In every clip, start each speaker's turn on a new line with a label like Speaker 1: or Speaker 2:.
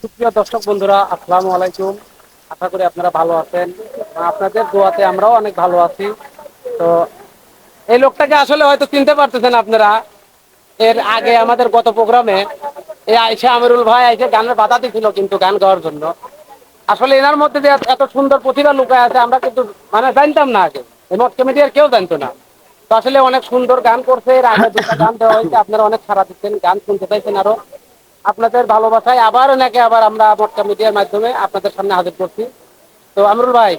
Speaker 1: সুপ্রিয় দর্শক বন্ধুরা, আসসালামু আলাইকুম। আশা করি আপনারা ভালো আছেন। আপনাদের দোয়াতে আমরাও অনেক ভালো আছি। তো এই লোকটাকে আসলে হয়তো চিনতে পারতেছেন আপনারা। এর আগে আমাদের গত প্রোগ্রামে এই আইসা আমিরুল ভাই আইসে গানের বাধা দিছিল কিন্তু গান গাওয়ার জন্য। আসলে এনার মধ্যে যে এত সুন্দর প্রতিভা লুকায় আছে, আমরা কিন্তু মানে জানতাম না আগে। এই মত কমিটির কেউ জানতো না। তো আসলে অনেক সুন্দর গান করছে। এর আগে দুটা গান দেওয়া হয়েছে। আপনারা অনেক সারা দিচ্ছেন, গান শুনতে চাইছেন আরও। আপনাদের ভালোবাসায় আবার নাকি আবার আমরা মটকা মিডিয়ার মাধ্যমে আপনাদের সামনে হাজির করছি। তো আমরুল ভাই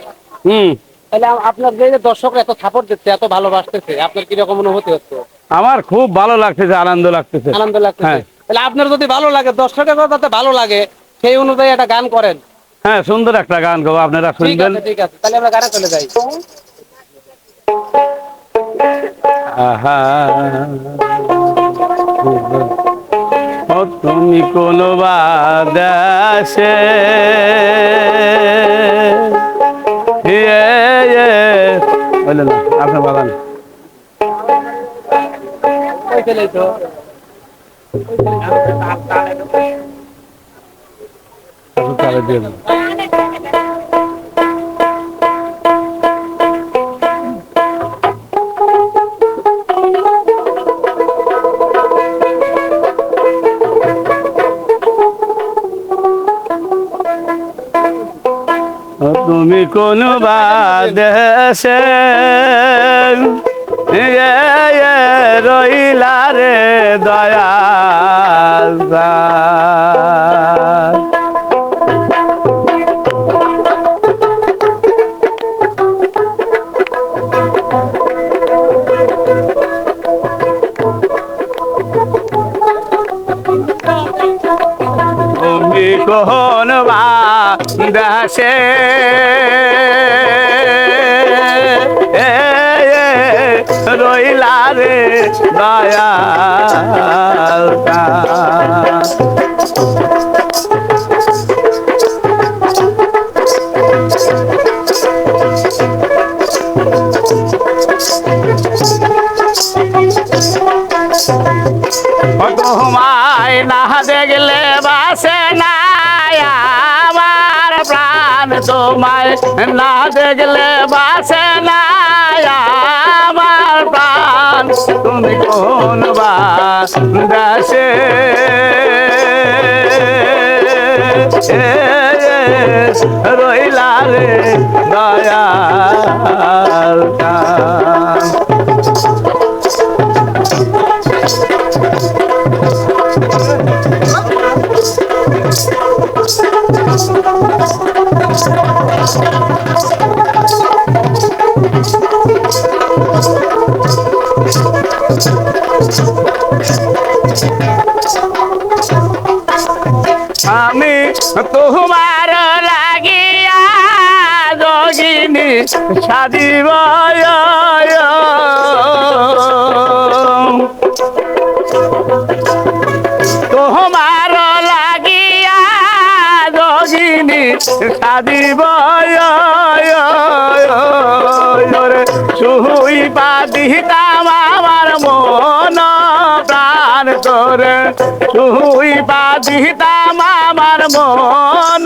Speaker 2: হুম।
Speaker 1: তাহলে আপনার যে দর্শকরা এত সাপোর্ট দিচ্ছে এত ভালোবাসতেছে আপনার কীরকম অনুভূতি হচ্ছে?
Speaker 2: আমার খুব ভালো লাগতেছে আনন্দ লাগতেছে।
Speaker 1: আনন্দ লাগতেছে।
Speaker 2: হ্যাঁ।
Speaker 1: তাহলে আপনার যদি ভালো লাগে দর্শকের যাতে ভালো লাগে সেই অনুযায়ী একটা গান করেন।
Speaker 2: হ্যাঁ সুন্দর একটা গান গাবো আপনারা
Speaker 1: ঠিক
Speaker 2: শুনবেন।
Speaker 1: আছে ঠিক আছে তাহলে আমরা গানে চলে যাই।
Speaker 2: আহা। তুমি কোন দেশে আপনার বাগান তাহলে দিয়ে তুমি কোন দেশে ইয়ে, রইলা রে দয়াল কোন দাসে রইলা রে দয়াল তোমায় না দেখলে বাসে না আমার প্রাণ। তুমি কোন বা দেশে এ, এ, রইলা রে দয়াল আমি তোমার লাগিয়া যোগিনী সাদিব তোমার লাগিয়া যোগিনী সাদিব সুই পাদিতাম আমার মন প্রাণ তোরে তুই বাধিতাম আমার মন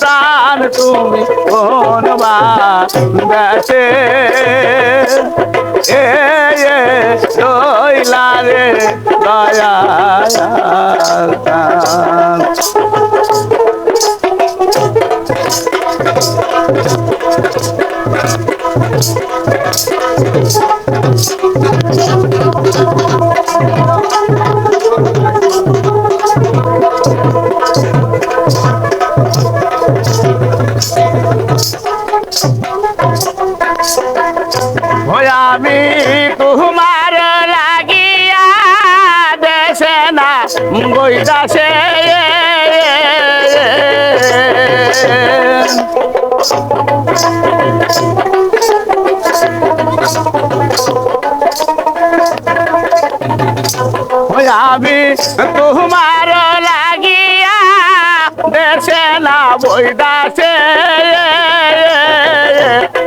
Speaker 2: প্রাণ, তুমি কোন বা এ এ, রইলা আমি তোমার লাগিয়া দেশে না বইদাসে ওই ভাবি তোমার লাগিয়া দেশে না বইদাছে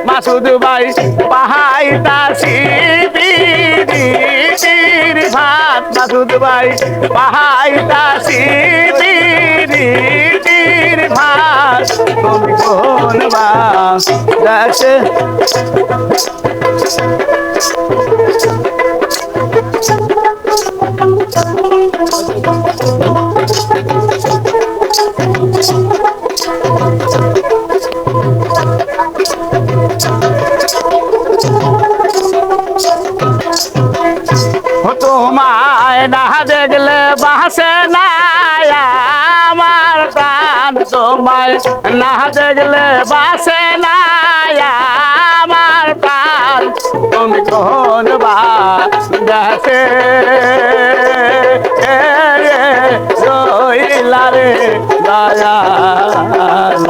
Speaker 2: মাসুদ ভাই পাহাইতাছি বিদির ভাত। মাসুদ ভাই পাহাইতাছি বিদির ভাত। তুমি কোন বা দেশে Thank you. না দেখলে বাসে না আমার প্রাণ তুমি কোন বাসে রইলা রে দয়াল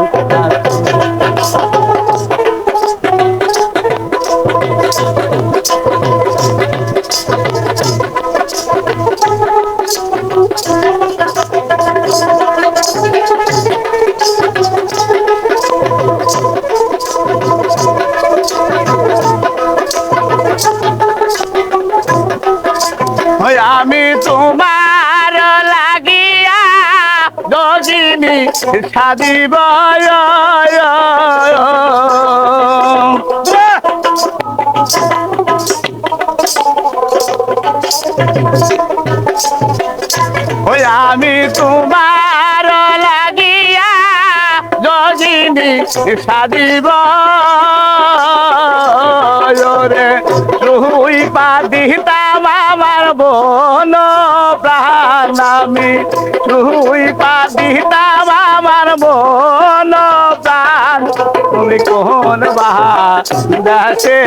Speaker 2: আমি তোমার লাগিয়া গজিনী সাদিব ওই আমি তোমার লাগিয়া গজিনী সাদিব রে তুই পাদিতাম আমার বোন প্রাণ আমি তুই পাদিতাম আমার বোন প্রাণ। তুমি কোন বাসে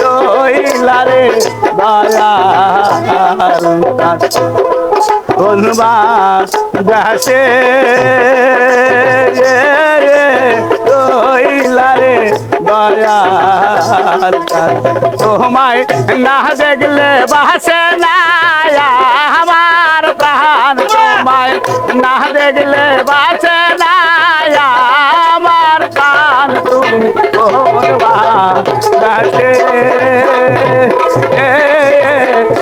Speaker 2: রইলারে দয়াল কোনবা যাসে রইলারে দয়াল তোমায় না দেখলে বাসে না আমার প্রাণ। তোমায় না দেখলে বাসে না আমার প্রাণ। তুমি যাসে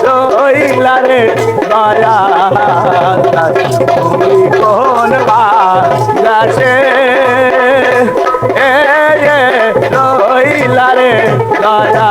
Speaker 2: রইলারে দয়াল তুমি কোন বাসে এ দয়ারে দয়া